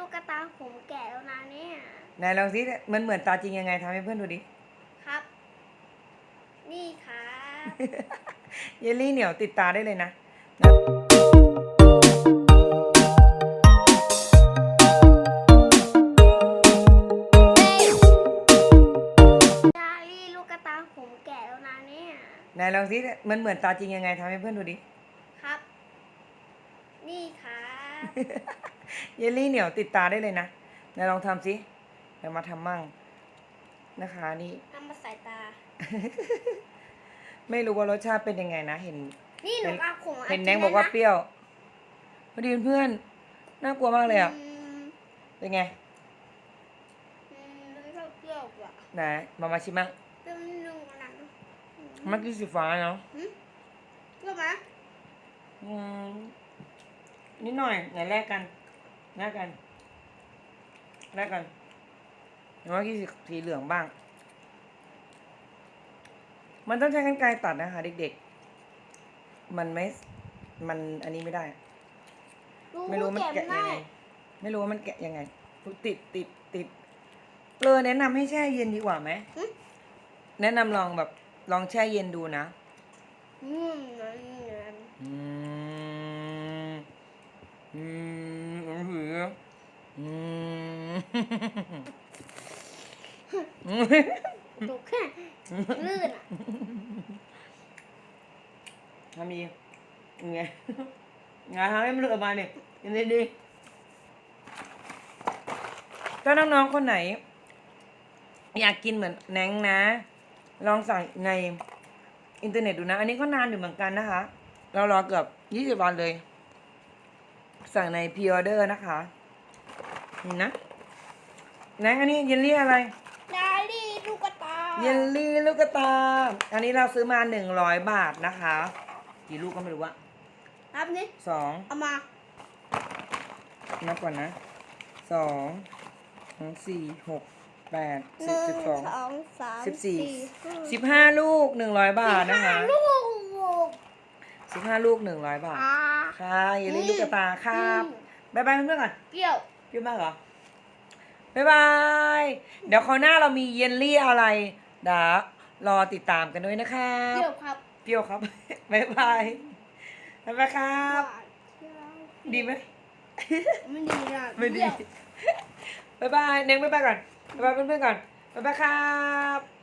ลูกกระตาผมแก่แล้วนะเนี่ยไหนลองสิมันเหมือนตาจริงยังไงทำให้เพื่อนดูดิ ครับ นี่ครับ เยลลี่เหนียวติดตาได้เลยนะนะดาลี่ลูกกระตาผมแก่แล้วนะเนี่ยไหนลองสิมันเหมือนตาจริงยังไงทำให้เพื่อนดูดิ ครับ นี่ครับ เยลลี่เหนียวติดตาได้เลยนะไหนลองทำสิเดี๋ยวมาทำมั่งนะคะนี่นำมาใส่ตา ไม่รู้ว่ารสชาติเป็นยังไงนะ เห็น นี่หนูเอาผมเห็นแนงบอกว่าเปรี้ยวพอดีเพื่อนน่ากลัวมากเลยอะมเป็นไงอืมไม่ชอบเปรี้ยวกว่าไหนมามาชิมมั่งเปรี้ยวนิดนึงอันนั้นอืมมันคือสีฟ้าเนาะหืมเปรี้ยวไหมอืมนิดหน่อยไหนแลกกัน แลกกันแลกกันเห็นว่าที่สีเหลืองบ้าง มันต้องใช้กรรไกรตัดนะคะเด็กๆ มันไม่ มันอันนี้ไม่ได้ ไม่รู้ว่ามันแกะยังไง ไม่รู้ว่ามันแกะยังไงติดติดติดเปลอแนะนำให้แช่เย็นดีกว่าไหมหึแนะนำลองแบบลองแช่เย็นดูนะ อืมนั่นนั่น อืมอืมอืมหืออื มถูกแค่ลื่นอะทำดีไงไงทำให้มันเลือมาเนี่ยยังไงดีถ้าน้องๆคนไหน อยากกินเหมือนแหนงนะ ลองสั่งในอินเทอร์เน็ตดูนะ อันนี้ก็นานอยู่เหมือนกันนะคะ เรารอเกือบยี่สิบวันเลย สั่งในพ r ออเดอร์นะคะ นี่นะ แหนงอันนี้เยลลี่อะไร ดาลี่ลูกกระตาเยลลี่ลูกกระตา อันนี้เราซื้อมาหนึ่งร้อยบาทนะคะ กี่ลูกก็ไม่รู้อะนับนี่สองเอามานับก่อนนะสองสามสี่หกแปดหสิบนึ่งสิบสอง สองสามสิบสี่ ห้าสิบห้าลูกหนึ่งร้อยบาทนะคะสิบห้าลูกสิบห้าลูกหนึ่งร้อยบาท อ่า ค่ะเยลลี่ลูกกระตาครับบ๊ายบายเพื่อนๆก่อนเปรี้ยวเปรี้ยวมากเหรอ บ๊ายบาย เดี๋ยวคราวหน้าเรามีเยลลี่อะไรเดี๋ยวรอติดตามกันด้วยนะครัเปรี้ยวบครับเปรี้ยวครับ บ๊ายบายบ๊ายบายครับหวานเปรี้ยวดีไหม ไม่ดีนะไม่ดีเปรี้ยว บ๊ายบายเน้งบ๊ายบายก่อน บ๊ายบายเพื่อนๆก่อน บ๊ายบายครับ